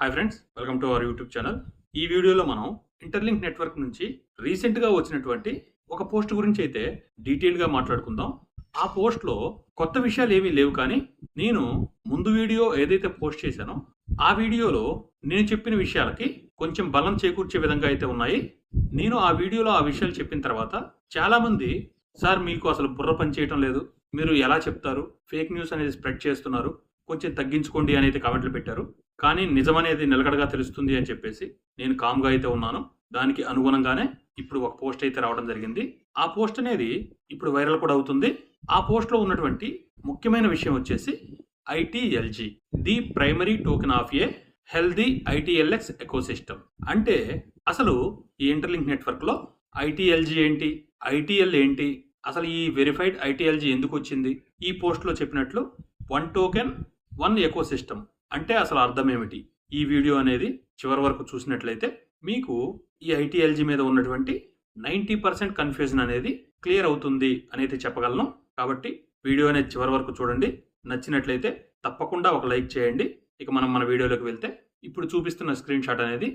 Hi friends welcome to our YouTube channel ఈ వీడియోలో మనం ఇంటర్లింక్ నెట్వర్క్ నుంచి రీసెంట్గా వచ్చినటువంటి ఒక పోస్ట్ గురించి అయితే డీటెయిల్గా మాట్లాడుకుందాం. ఆ పోస్ట్లో కొత్త విషయాలు ఏమీ లేవు కానీ నేను ముందు వీడియో ఏదైతే పోస్ట్ చేశానో ఆ వీడియోలో నేను చెప్పిన విషయాలకి కొంచెం బలం చేకూర్చే విధంగా అయితే ఉన్నాయి. నేను ఆ వీడియోలో ఆ విషయాలు చెప్పిన తర్వాత చాలామంది సార్ మీకు అసలు బుర్ర పని చేయటం లేదు. మీరు ఎలా చెప్తారు? ఫేక్ న్యూస్ అనేది స్ప్రెడ్ చేస్తున్నారు. కొంచెం తగ్గించుకోండి అనేది కామెంట్లు పెట్టారు. కానీ నిజమనేది నిలకడగా తెలుస్తుంది అని చెప్పేసి నేను కామ్గా అయితే ఉన్నాను. దానికి అనుగుణంగానే ఇప్పుడు ఒక పోస్ట్ అయితే రావడం జరిగింది. ఆ పోస్ట్ అనేది ఇప్పుడు వైరల్ కూడా అవుతుంది. ఆ పోస్ట్లో ఉన్నటువంటి ముఖ్యమైన విషయం వచ్చేసి ITLG the primary token of a healthy ITLX ecosystem. అంటే అసలు ఈ ఇంటర్లింక్ నెట్వర్క్లో ఐటీఎల్జీ ఏంటి? ఐటీఎల్ ఏంటి? అసలు ఈ వెరిఫైడ్ ఐటీఎల్జీ ఎందుకు వచ్చింది? ఈ పోస్ట్లో చెప్పినట్లు వన్ టోకెన్ వన్ ఎకోసిస్టమ్. అంటే అసలు అర్థం ఏమిటి? ఈ వీడియో అనేది చివరి వరకు చూసినట్లయితే మీకు ఈ ఐటీఎల్జీ మీద ఉన్నటువంటి నైంటీ పర్సెంట్ కన్ఫ్యూజన్ అనేది క్లియర్ అవుతుంది అనేది చెప్పగలను. కాబట్టి వీడియో అనేది చివరి వరకు చూడండి. నచ్చినట్లయితే తప్పకుండా ఒక లైక్ చేయండి. ఇక మనం మన వీడియోలోకి వెళ్తే ఇప్పుడు చూపిస్తున్న స్క్రీన్ షాట్ అనేది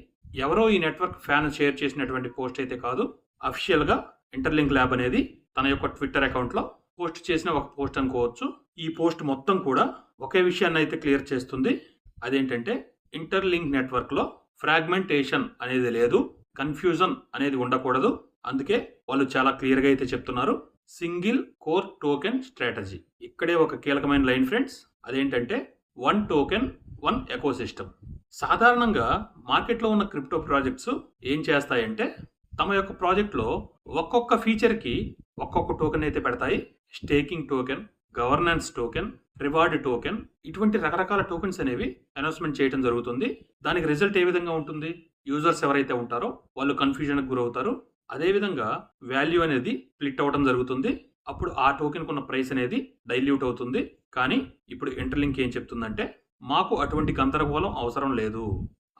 ఎవరో ఈ నెట్వర్క్ ఫ్యాన్ షేర్ చేసినటువంటి పోస్ట్ అయితే కాదు. అఫిషియల్గా ఇంటర్లింక్ ల్యాబ్ అనేది తన యొక్క ట్విట్టర్ అకౌంట్లో పోస్ట్ చేసిన ఒక పోస్ట్ అనుకోవచ్చు. ఈ పోస్ట్ మొత్తం కూడా ఒకే విషయాన్ని అయితే క్లియర్ చేస్తుంది. అదేంటంటే ఇంటర్లింక్ నెట్వర్క్లో ఫ్రాగ్మెంటేషన్ అనేది లేదు కన్ఫ్యూజన్ అనేది ఉండకూడదు. అందుకే వాళ్ళు చాలా క్లియర్గా అయితే చెప్తున్నారు. Single core token strategy. ఇక్కడే ఒక కీలకమైన లైన్ ఫ్రెండ్స్ అదేంటంటే వన్ టోకెన్ వన్ ఎకోసిస్టమ్. సాధారణంగా మార్కెట్లో ఉన్న క్రిప్టో ప్రాజెక్ట్స్ ఏం చేస్తాయంటే తమ యొక్క ప్రాజెక్ట్లో ఒక్కొక్క ఫీచర్కి ఒక్కొక్క టోకెన్ అయితే పెడతాయి. Staking token governance token reward token ఇటువంటి రకరకాల టోకెన్స్ అనేవి అనౌన్స్మెంట్ చేయడం జరుగుతుంది. దానికి రిజల్ట్ ఏ విధంగా ఉంటుంది? యూజర్స్ ఎవరైతే ఉంటారో వాళ్ళు కన్ఫ్యూజన్కి గురవుతారు. అదేవిధంగా వాల్యూ అనేది స్ప్లిట్ అవ్వడం జరుగుతుంది. అప్పుడు ఆ టోకెన్ ఉన్న ప్రైస్ అనేది డైల్యూట్ అవుతుంది. కానీ ఇప్పుడు ఇంటర్లింక్ ఏం చెప్తుందంటే మాకు అటువంటి గందరగోళం అవసరం లేదు.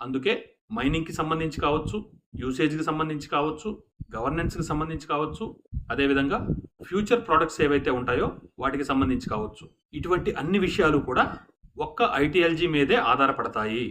అందుకే మైనింగ్కి సంబంధించి కావచ్చు యూసేజ్కి సంబంధించి కావచ్చు గవర్నెన్స్కి సంబంధించి కావచ్చు అదేవిధంగా ఫ్యూచర్ ప్రోడక్ట్స్ ఏవైతే ఉంటాయో వాటికి సంబంధించి కావచ్చు. ఇటువంటి అన్ని విషయాలు కూడా ఒక్క ఐటీఎల్జీ మీదే ఆధారపడతాయి.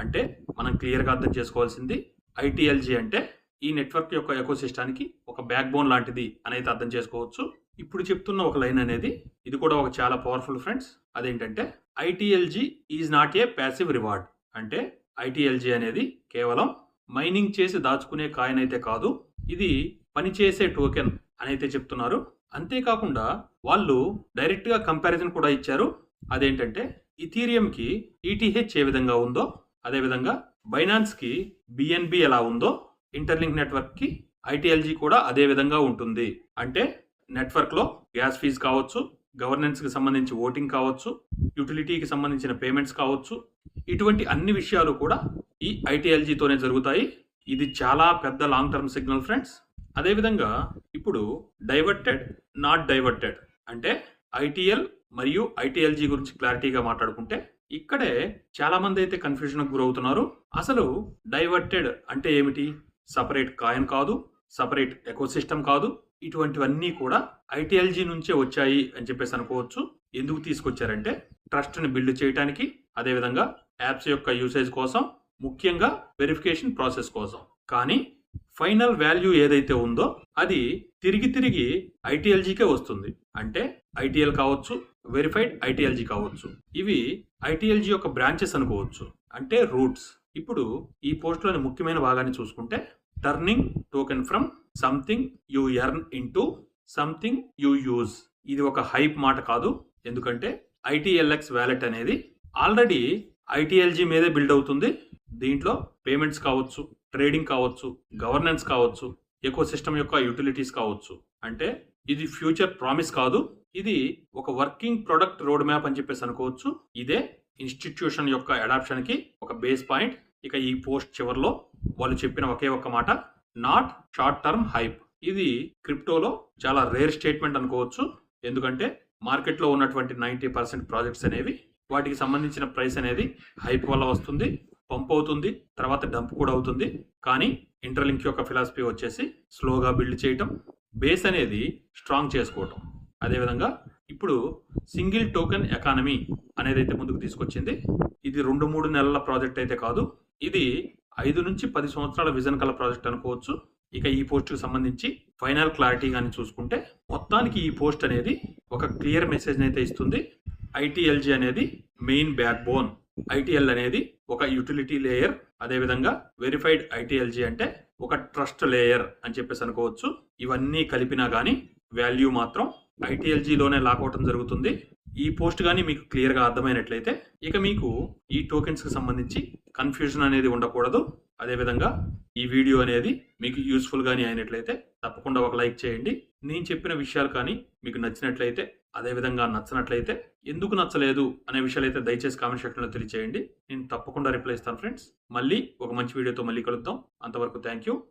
అంటే మనం క్లియర్గా అర్థం చేసుకోవాల్సింది ఐటీఎల్జీ అంటే ఈ నెట్వర్క్ యొక్క ఎకోసిస్టానికి ఒక బ్యాక్ బోన్ లాంటిది అనేది అర్థం చేసుకోవచ్చు. ఇప్పుడు చెప్తున్న ఒక లైన్ అనేది ఇది కూడా ఒక చాలా పవర్ఫుల్ ఫ్రెండ్స్. అదేంటంటే ITLG is not a passive reward. అంటే ఐటీఎల్జీ అనేది కేవలం మైనింగ్ చేసి దాచుకునే కాయిన్ అయితే కాదు. ఇది పనిచేసే టోకెన్. అని అయితే చెప్తున్నారు. అంతేకాకుండా వాళ్ళు డైరెక్ట్గా కంపారిజన్ కూడా ఇచ్చారు. అదేంటంటే ఇథీరియంకి ఈటీహెచ్ ఏ విధంగా ఉందో అదేవిధంగా బైనాన్స్కి బిఎన్బి ఎలా ఉందో ఇంటర్లింక్ నెట్వర్క్కి ఐటీఎల్జీ కూడా అదే విధంగా ఉంటుంది. అంటే నెట్వర్క్లో గ్యాస్ ఫీజు కావచ్చు గవర్నెన్స్కి సంబంధించి ఓటింగ్ కావచ్చు యూటిలిటీకి సంబంధించిన పేమెంట్స్ కావచ్చు ఇటువంటి అన్ని విషయాలు కూడా ఈ ఐటీఎల్జీతోనే జరుగుతాయి. ఇది చాలా పెద్ద లాంగ్ టర్మ్ సిగ్నల్ ఫ్రెండ్స్. అదేవిధంగా ఇప్పుడు డైవర్టెడ్ నాట్ డైవర్టెడ్ అంటే ఐటీఎల్ మరియు ఐటీఎల్జీ గురించి క్లారిటీగా మాట్లాడుకుంటే ఇక్కడే చాలా మంది అయితే కన్ఫ్యూజన్కు గురవుతున్నారు. అసలు డైవర్టెడ్ అంటే ఏమిటి? సపరేట్ కాయిన్ కాదు సపరేట్ ఎకోసిస్టమ్ కాదు ఇటువంటివన్నీ కూడా ఐటీఎల్జీ నుంచే వచ్చాయి అని చెప్పేసి అనుకోవచ్చు. ఎందుకు తీసుకొచ్చారంటే ట్రస్ట్ని బిల్డ్ చేయడానికి అదేవిధంగా యాప్స్ యొక్క యూసేజ్ కోసం ముఖ్యంగా వెరిఫికేషన్ ప్రాసెస్ కోసం. కానీ ఫైనల్ వాల్యూ ఏదైతే ఉందో అది తిరిగి తిరిగి ఐటీఎల్జీకే వస్తుంది. అంటే ఐటీఎల్ కావచ్చు వెరిఫైడ్ ఐటీఎల్జీ కావచ్చు. ఇవి ఐటీఎల్జీ యొక్క బ్రాంచెస్ అనుకోవచ్చు. అంటే రూట్స్. ఇప్పుడు ఈ పోస్ట్లోని ముఖ్యమైన భాగాన్ని చూసుకుంటే turning token from something you earn into something you use. ఇది ఒక హైప్ మాట కాదు. ఎందుకంటే ఐటీఎల్ఎక్స్ వ్యాలెట్ అనేది ఆల్రెడీ ఐటీఎల్జీ మీదే బిల్డ్ అవుతుంది. దీంట్లో పేమెంట్స్ కావచ్చు. ట్రేడింగ్ కావచ్చు గవర్నెన్స్ కావచ్చు ఎకో సిస్టమ్ యొక్క యూటిలిటీస్ కావచ్చు. అంటే ఇది ఫ్యూచర్ ప్రామిస్ కాదు ఇది ఒక వర్కింగ్ ప్రొడక్ట్ రోడ్ మ్యాప్ అని చెప్పేసి అనుకోవచ్చు. ఇదే ఇన్స్టిట్యూషన్ యొక్క అడాప్షన్కి ఒక బేస్ పాయింట్. ఇక ఈ పోస్ట్ చివరిలో వాళ్ళు చెప్పిన ఒకే ఒక్క మాట నాట్ షార్ట్ టర్మ్ హైప్. ఇది క్రిప్టోలో చాలా రేర్ స్టేట్మెంట్ అనుకోవచ్చు. ఎందుకంటే మార్కెట్లో ఉన్నటువంటి నైంటీ పర్సెంట్ ప్రాజెక్ట్స్ అనేవి వాటికి సంబంధించిన ప్రైస్ అనేది హైప్ వల్ల వస్తుంది. పంప్ అవుతుంది తర్వాత డంప్ కూడా అవుతుంది. కానీ ఇంటర్లింక్ యొక్క ఫిలాసఫీ వచ్చేసి స్లోగా బిల్డ్ చేయటం బేస్ అనేది స్ట్రాంగ్ చేసుకోవటం. అదేవిధంగా ఇప్పుడు సింగిల్ టోకెన్ ఎకానమీ అనేది అయితే ముందుకు తీసుకొచ్చింది. ఇది రెండు మూడు నెలల ప్రాజెక్ట్ అయితే కాదు. ఇది ఐదు నుంచి పది సంవత్సరాల విజన్ కల ప్రాజెక్ట్ అనుకోవచ్చు. ఇక ఈ పోస్ట్కి సంబంధించి ఫైనల్ క్లారిటీ కానీ చూసుకుంటే మొత్తానికి ఈ పోస్ట్ అనేది ఒక క్లియర్ మెసేజ్ అయితే ఇస్తుంది. ఐటీఎల్జీ అనేది మెయిన్ బ్యాక్ బోన్ ఐటీఎల్ అనేది ఒక యూటిలిటీ లేయర్ అదేవిధంగా వెరిఫైడ్ ఐటీఎల్జీ అంటే ఒక ట్రస్ట్ లేయర్ అని చెప్పేసి అనుకోవచ్చు. ఇవన్నీ కలిపినా కానీ వాల్యూ మాత్రం ఐటీఎల్జీలోనే లాక్ అవటం జరుగుతుంది. ఈ పోస్ట్ కానీ మీకు క్లియర్గా అర్థమైనట్లయితే ఇక మీకు ఈ టోకెన్స్కి సంబంధించి కన్ఫ్యూజన్ అనేది ఉండకూడదు. అదేవిధంగా ఈ వీడియో అనేది మీకు యూస్ఫుల్ కానీ అయినట్లయితే తప్పకుండా ఒక లైక్ చేయండి. నేను చెప్పిన విషయాలు కానీ మీకు నచ్చినట్లయితే అదేవిధంగా నచ్చనట్లయితే ఎందుకు నచ్చలేదు అనే విషయాలు అయితే దయచేసి కామెంట్ సెక్షన్లో తెలియచేయండి. నేను తప్పకుండా రిప్లై ఇస్తాను ఫ్రెండ్స్. మళ్ళీ ఒక మంచి వీడియోతో మళ్ళీ కలుద్దాం. అంతవరకు థ్యాంక్ యూ.